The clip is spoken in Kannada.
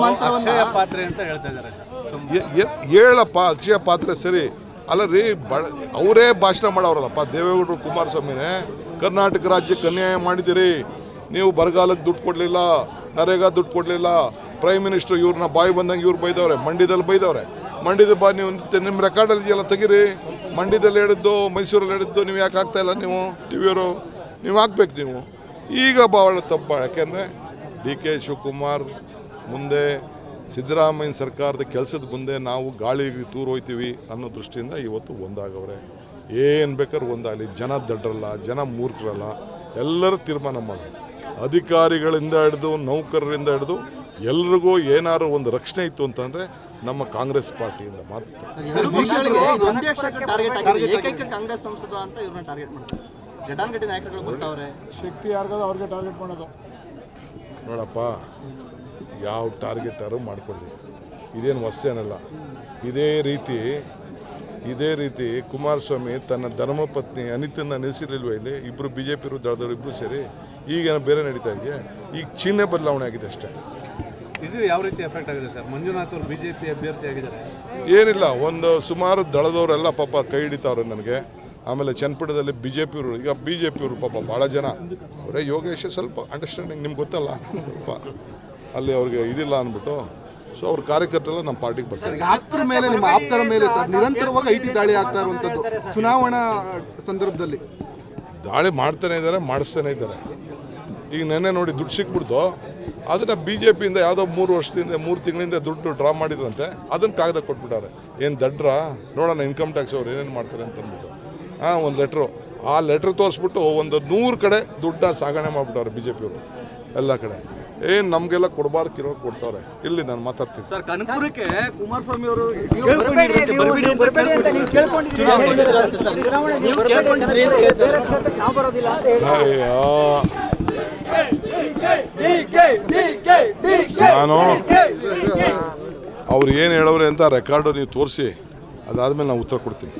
ಮಂತ್ರವನ್ನ? ಅಕ್ಷಯ ಪಾತ್ರೆ ಅಂತ ಹೇಳ್ತಾ ಇದ್ದಾರೆ ಸರ್. ಎ- ಎ- ಹೇಳಪ್ಪ ಅಕ್ಷಯ ಪಾತ್ರೆ ಸರಿ. ಅಲ್ಲ ರೀ ಬಡ ಅವರೇ ಭಾಷಣ ಮಾಡೋರಲ್ಲಪ್ಪ ದೇವೇಗೌಡರು ಕುಮಾರಸ್ವಾಮಿನೇ. ಕರ್ನಾಟಕ ರಾಜ್ಯಕ್ಕೆ ಅನ್ಯಾಯ ಮಾಡಿದಿರಿ ನೀವು ಬರಗಾಲಕ್ಕೆ ದುಡ್ಡು ಕೊಡಲಿಲ್ಲ ನರೇಗಾ ದುಡ್ಡು ಕೊಡಲಿಲ್ಲ. ಪ್ರೈಮ್ ಮಿನಿಸ್ಟರ್ ಇವ್ರನ್ನ ಬಾಯಿ ಬಂದಂಗೆ ಇವ್ರು ಬೈದವ್ರೆ ಮಂಡ್ಯದಲ್ಲಿ ಬೈದವ್ರೆ. ಮಂಡ್ಯದ ಬಾ ನೀವು ನಿಮ್ಮ ರೆಕಾರ್ಡಲ್ಲಿ ಎಲ್ಲ ತೆಗೀರಿ. ಮಂಡ್ಯದಲ್ಲಿ ಹೇಳಿದ್ದು ಮೈಸೂರಲ್ಲಿ ಹೇಳಿದ್ದು ನೀವು ಯಾಕೆ ಆಗ್ತಾ ಇಲ್ಲ ನೀವು ಟಿ ವಿಯವರು ನೀವು ಹಾಕ್ಬೇಕು ನೀವು. ಈಗ ಭಾಳ ತಪ್ಪ ಯಾಕೆಂದರೆ ಡಿ ಕೆ ಶಿವಕುಮಾರ್ ಮುಂದೆ ಸಿದ್ದರಾಮಯ್ಯ ಸರ್ಕಾರದ ಕೆಲಸದ ಮುಂದೆ ನಾವು ಗಾಳಿಗೆ ತೂರು ಹೋಯ್ತೀವಿ ಅನ್ನೋ ದೃಷ್ಟಿಯಿಂದ ಇವತ್ತು ಒಂದಾಗವ್ರೆ. ಏನು ಬೇಕಾದ್ರೂ ಒಂದಾಗಲಿ. ಜನ ದಡ್ಡರಲ್ಲ ಜನ ಮೂರ್ಖರಲ್ಲ ಎಲ್ಲರೂ ತೀರ್ಮಾನ ಮಾಡಿ ಅಧಿಕಾರಿಗಳಿಂದ ಹಿಡಿದು ನೌಕರರಿಂದ ಹಿಡಿದು ಎಲ್ರಿಗೂ ಏನಾದ್ರು ಒಂದು ರಕ್ಷಣೆ ಇತ್ತು ಅಂತಂದರೆ ನಮ್ಮ ಕಾಂಗ್ರೆಸ್ ಪಾರ್ಟಿಯಿಂದ ಮಾತ್ರ. ಎರಡು ಒಂದೇ ಟಾರ್ಗೆಟ್ ಆಗಿದೆ ಏಕೈಕ ಕಾಂಗ್ರೆಸ್ ಸಂಸದ ಅಂತ ಇವ್ರನ್ನ ಟಾರ್ಗೆಟ್ ಮಾಡ್ತಾರೆ. ಘಟಾನುಘಟಿ ನಾಯಕರುಗಳು ಕೊಟ್ಟವ್ರೆ ಶಕ್ತಿ ಯಾರಿಗಾದ್ರು ಅವ್ರಿಗೆ ಟಾರ್ಗೆಟ್ ಮಾಡೋದು. ನೋಡಪ್ಪ. ಯಾವ ಟಾರ್ಗೆಟಾರು ಮಾಡ್ಕೊಳ್ಳಿ ಇದೇನು ಏನಲ್ಲ ಇದೇ ರೀತಿ ಇದೇ ರೀತಿ ಕುಮಾರಸ್ವಾಮಿ ತನ್ನ ಧರ್ಮಪತ್ನಿ ಅನಿತನ್ನ ನಿಲ್ಲಿಸಿರ್ಲಿಲ್ವ ಇಲ್ಲಿ? ಇಬ್ಬರು ಬಿ ಜೆ ಪಿ ದಳದವ್ರು ಇಬ್ಬರು ಸೇರಿ? ಈಗೇನು ಬೇರೆ ನಡೀತಾ ಇದೆಯಾ? ಈಗ ಚಿಹ್ನೆ ಬದಲಾವಣೆ ಆಗಿದೆ ಅಷ್ಟೇ. ಇದು ಯಾವ ರೀತಿ ಎಫೆಕ್ಟ್ ಆಗಿದೆ ಸರ್? ಮಂಜುನಾಥ್ ಅವರು ಬಿಜೆಪಿ ಅಭ್ಯರ್ಥಿ ಆಗಿದ್ದಾರೆ. ಏನಿಲ್ಲ ಒಂದು ಸುಮಾರು ದಳದವರೆಲ್ಲ ಪಾಪ ಕೈ ಹಿಡಿತಾವ್ರೆ ನನಗೆ. ಆಮೇಲೆ ಚನ್ನಪಟದಲ್ಲಿ ಬಿ ಜೆ ಪಿಯವರು ಈಗ ಬಿ ಜೆ ಪಿಯವರು ಪಾಪ ಭಾಳ ಜನ. ಅವರೇ ಯೋಗೇಶ್ ಸ್ವಲ್ಪ ಅಂಡರ್ಸ್ಟ್ಯಾಂಡಿಂಗ್ ನಿಮ್ಗೆ ಗೊತ್ತಲ್ಲ? ಅಲ್ಲಿ ಅವ್ರಿಗೆ ಇದಿಲ್ಲ ಅಂದ್ಬಿಟ್ಟು ಸೊ ಅವ್ರ ಕಾರ್ಯಕರ್ತರೆಲ್ಲ ನಮ್ಮ ಪಾರ್ಟಿಗೆ ಬರ್ತಾರೆ. ಆಪ್ತರ ಮೇಲೆ ನಿಮ್ಮ ಆಪ್ತರ ಮೇಲೆ ಸರ್ ನಿರಂತರವಾಗಿ ಐಟಿ ದಾಳಿ ಆಗ್ತಾ ಇರುವಂಥದ್ದು ಚುನಾವಣಾ ಸಂದರ್ಭದಲ್ಲಿ. ದಾಳಿ ಮಾಡ್ತಾನೆ ಇದ್ದಾರೆ ಮಾಡಿಸ್ತಾನೆ ಇದ್ದಾರೆ. ಈಗ ನೆನ್ನೆ ನೋಡಿ ದುಡ್ಡು ಸಿಕ್ಬಿಡ್ತು ಅದನ್ನ ಬಿ ಜೆ ಪಿಯಿಂದ ಯಾವುದೋ ಮೂರು ವರ್ಷದಿಂದ ಮೂರು ತಿಂಗಳಿಂದ ದುಡ್ಡು ಡ್ರಾ ಮಾಡಿದ್ರಂತೆ ಅದನ್ನ ಕಾಗದ ಕೊಟ್ಬಿಟ್ಟಾರೆ. ಏನು ದಡ್ರ? ನೋಡೋಣ ಇನ್ಕಮ್ ಟ್ಯಾಕ್ಸ್ ಅವ್ರು ಏನೇನು ಮಾಡ್ತಾರೆ ಅಂತ ಅಂದ್ಬಿಟ್ಟು. ಹಾಂ ಒಂದು ಲೆಟ್ರು ಆ ಲೆಟ್ರ್ ತೋರಿಸ್ಬಿಟ್ಟು ಒಂದು ನೂರು ಕಡೆ ದುಡ್ಡ ಸಾಗಣೆ ಮಾಡಿಬಿಟ್ಟವ್ರೆ ಬಿ ಜೆ ಪಿಯವರು ಎಲ್ಲ ಕಡೆ. ಏನು ನಮಗೆಲ್ಲ ಕೊಡಬಾರ್ದು ಕೊಡ್ತಾವ್ರೆ ಇಲ್ಲಿ ನಾನು ಮಾತಾಡ್ತೀನಿ. ಸರ್ ಕನಕಪುರಕ್ಕೆ ಕುಮಾರಸ್ವಾಮಿ ಅವರು ನಾನು ಅವ್ರು ಏನು ಹೇಳೋರೆ ಅಂತ ರೆಕಾರ್ಡು ನೀವು ತೋರಿಸಿ. ಅದಾದ್ಮೇಲೆ ನಾವು ಉತ್ತರ ಕೊಡ್ತೀನಿ.